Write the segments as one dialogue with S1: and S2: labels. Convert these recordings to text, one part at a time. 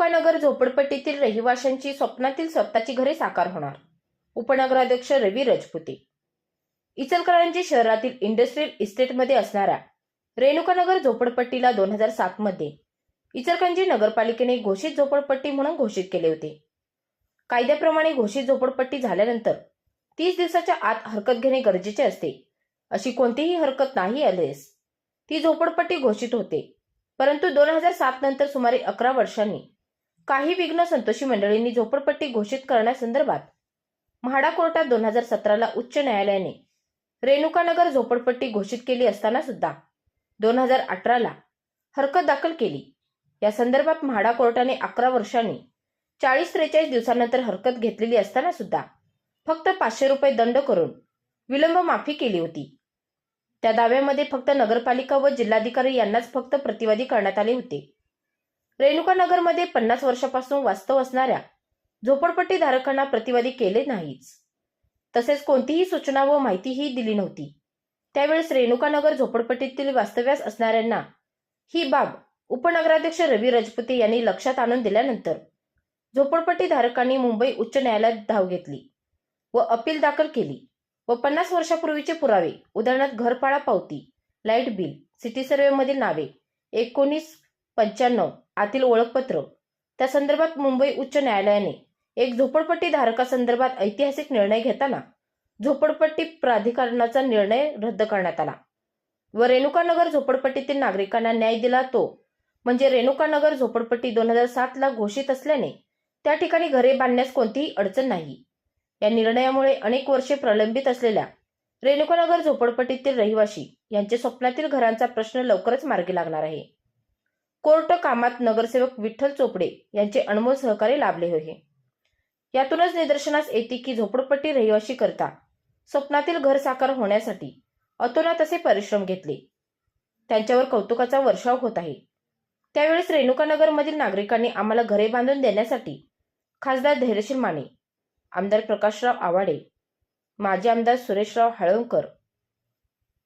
S1: उपनगर झोपडपट्टीतील रहिवाशांची स्वप्नातील स्वतःची घरे साकार होणार. उपनगराध्यक्ष रवी रजपुते. इचलकरंजी शहरातील इंडस्ट्रियल इस्टेटमध्ये असणाऱ्या रेणुकानगर झोपडपट्टीला दोन हजार सात मध्ये इचलकरंजी नगरपालिकेने घोषित झोपडपट्टी म्हणून घोषित केले होते. कायद्याप्रमाणे घोषित झोपडपट्टी झाल्यानंतर तीस दिवसाच्या आत हरकत घेणे गरजेचे असते अशी कोणतीही हरकत नाही आलेस ती झोपडपट्टी घोषित होते परंतु दोन हजार सात नंतर सुमारे अकरा वर्षांनी काही विघ्न संतोषी मंडळींनी झोपडपट्टी घोषित करण्यासंदर्भात म्हाडा कोर्टात दोन हजार सतराला उच्च न्यायालयाने रेणुकानगर झोपडपट्टी घोषित केली असताना सुद्धा दोन हजार अठराला हरकत दाखल केली. या संदर्भात म्हाडा कोर्टाने अकरा वर्षांनी चाळीस त्रेचाळीस दिवसानंतर हरकत घेतलेली असताना सुद्धा फक्त पाचशे रुपये दंड करून विलंब माफी केली होती. त्या दाव्यामध्ये फक्त नगरपालिका व जिल्हाधिकारी यांनाच फक्त प्रतिवादी करण्यात आले होते. रेणुकानगरमध्ये पन्नास वर्षापासून वास्तव असणाऱ्या झोपडपट्टी धारकांना प्रतिवादी केले नाहीच. तसेच कोणतीही सूचना व माहितीही दिली नव्हती. त्यावेळेस रेणुकानगर झोपडपट्टीतील वास्तव्यास असणाऱ्यांना ही बाब उपनगराध्यक्ष रवी रजपुते यांनी लक्षात आणून दिल्यानंतर झोपडपट्टी धारकांनी मुंबई उच्च न्यायालयात धाव घेतली व अपील दाखल केली व पन्नास वर्षापूर्वीचे पुरावे उदाहरणार्थ घरपाळा पावती लाइट बिल सिटी सर्व्हेमधील नावे एकोणीस पंच्याण्णव आतील ओळखपत्र. त्या संदर्भात मुंबई उच्च न्यायालयाने एक झोपडपट्टी धारकासंदर्भात ऐतिहासिक निर्णय घेताना झोपडपट्टी प्राधिकरणाचा निर्णय रद्द करण्यात आला. व रेणुकानगर झोपडपट्टीतील नागरिकांना न्याय दिला तो म्हणजे रेणुकानगर झोपडपट्टी दोन हजार सात ला घोषित असल्याने त्या ठिकाणी घरे बांधण्यास कोणतीही अडचण नाही. या निर्णयामुळे अनेक वर्षे प्रलंबित असलेल्या रेणुकानगर झोपडपट्टीतील रहिवासी यांचे स्वप्नातील घरांचा प्रश्न लवकरच मार्गी लागणार आहे. कोर्ट कामात नगरसेवक विठ्ठल चोपडे यांचे अनमोल सहकार्य लाभले होते. यातूनच निदर्शनास येते की झोपडपट्टी रहिवाशी करता स्वप्नातील घर साकार होण्यासाठी अतोनात असे परिश्रम घेतले. त्यांच्यावर कौतुकाचा वर्षाव होत आहे. त्यावेळेस रेणुकानगरमधील नागरिकांनी आम्हाला घरे बांधून देण्यासाठी खासदार धैर्यशील माने आमदार प्रकाशराव आवाडे माजी आमदार सुरेशराव हळवणकर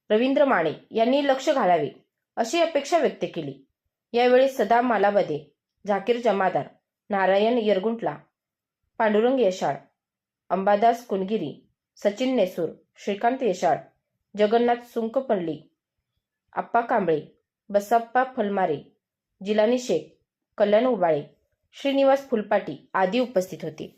S1: रवींद्र माने यांनी लक्ष घालावे अशी अपेक्षा व्यक्त केली. यावेळी सदा मालाबदे झाकीर जमादार नारायण येरगुंटला पांडुरंग येशाळ अंबादास कुणगिरी सचिन नेसूर श्रीकांत येशाळ जगन्नाथ सुंकपल्ली आप्पा कांबळे बसप्पा फलमारे जिलानी शेख कल्याण उबाळे श्रीनिवास फुलपाटी आदी उपस्थित होते.